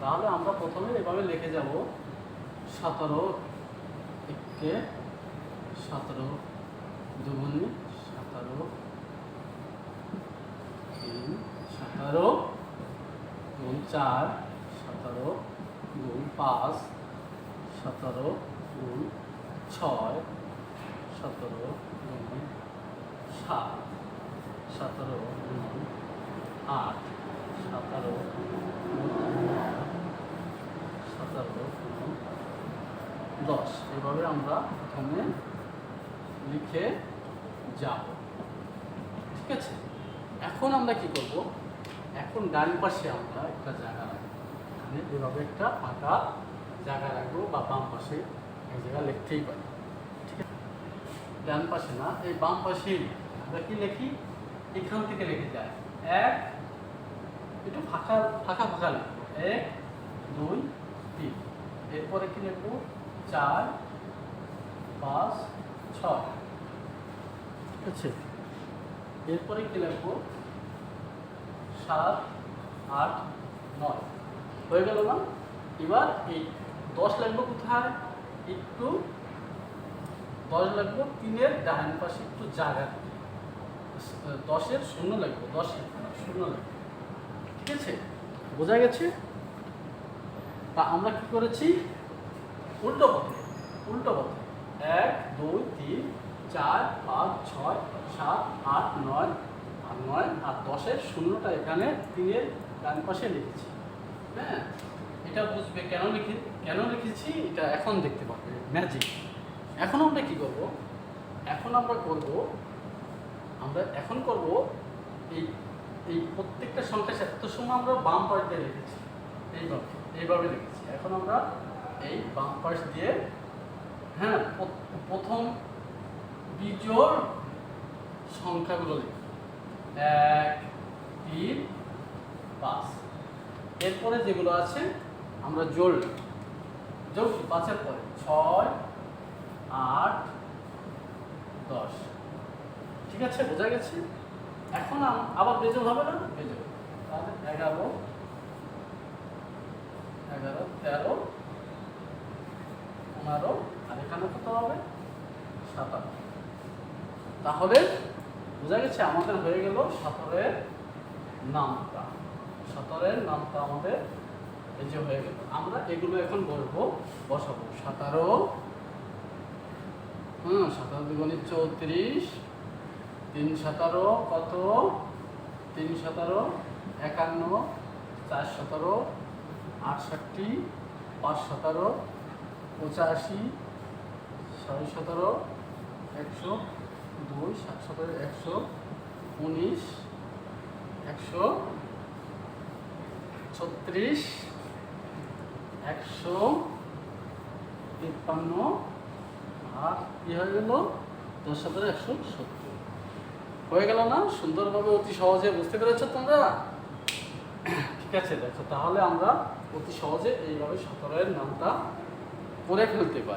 তাহলে আমরা প্রথমে এভাবে লিখে যাব সতেরো একে সতেরো দুগুণে সতেরো তিন সতেরো গুণ চার সতেরো গুণ পাঁচ সতেরো গুণ ছয় সতেরো গুণ সাত সতেরো গুণ আট সতেরো গুণ নয় সতেরো গুণ দশ। এভাবে আমরা প্রথমে লিখে যাব। ঠিক আছে? এখন আমরা কি করব? এখন ডান পাশে আমরা একটা জায়গা রাখব। এখানে এভাবে একটা ফাঁকা জায়গা রাখব বা বাম পাশে এক জায়গা লিখতেই পারি। ঠিক আছে? ডান পাশে না, এই বাম পাশেই আমরা কি লিখি? এখান থেকে লিখে যায় এক, একটু ফাঁকা ফাঁকা ফাঁকা লিখব। এক, দুই, তিন। এরপরে কি লিখব? চার পাঁচ ছয়। ঠিক আছে এরপরে কি লিখব সাত আট নয়। হয়ে গেল না? এবার এই দশ লিখব কোথায়? একটু দশ লিখব তিনের ডান পাশে একটু জায়গা দশের শূন্য লিখব দশের শূন্য লিখব ঠিক আছে? বোঝা গেছে? তা আমরা কি করেছি? উল্টো পথে উল্টো পথে। এক, দুই, তিন, চার, পাঁচ, ছয়, সাত, আট, নয় আর নয় আর দশের শূন্যটা এখানে তিনের ডান পাশে লিখেছি। হ্যাঁ এটা বুঝবে কেন লিখি, কেন লিখেছি? এটা এখন দেখতে পাবে ম্যাজিক এখন আমরা কি করব? এখন আমরা করব, আমরা এখন করব এই এই প্রত্যেকটা সংখ্যা এত সময় আমরা বাম দিয়ে লিখেছি। এইভাবে এইভাবে লিখেছি। এখন আমরা এই বাম পাশ দিয়ে হ্যাঁ প্র- প্রথম বিজোড় সংখ্যাগুলো লিখি। এক, তিন, পাঁচ। এরপরে যেগুলো আছে, আমরা জোড় লিখি। পাঁচের পরে। ছয়, আট, দশ। ঠিক আছে? বোঝা গেছে? এখন আবার বেজোড় হবে না? বেজোড়। তাহলে এগারো পনেরো আর এখানে কত হবে? সাতান্ন তাহলে বোঝা গেছে আমাদের হয়ে গেল সতেরোর নামটা। সতেরোর নামটা আমাদের এই যে হয়ে গেল। আমরা এগুলো এখন বলব, বসাবো। সতেরো। হুম, সতেরো দুগুণে চৌত্রিশ। তিন সতেরো কত? তিন সতেরো একান্ন। চার সতেরো আটষট্টি। পাঁচ সতেরো পঁচাশি ছয় সতেরো, একশো দুই, সাত সতেরো, একশো উনিশ, একশো ছত্রিশ, একশো তিপ্পান্ন, আর কী হয়ে গেল? দশ সতেরো, একশো সত্তর। হয়ে গেল না? সুন্দরভাবে অতি সহজে বুঝতে পেরেছ তোমরা? ঠিক আছে, দেখো, তাহলে আমরা অতি সহজে এইভাবে সতেরোয়ের নামটা করে ফেলতে পারি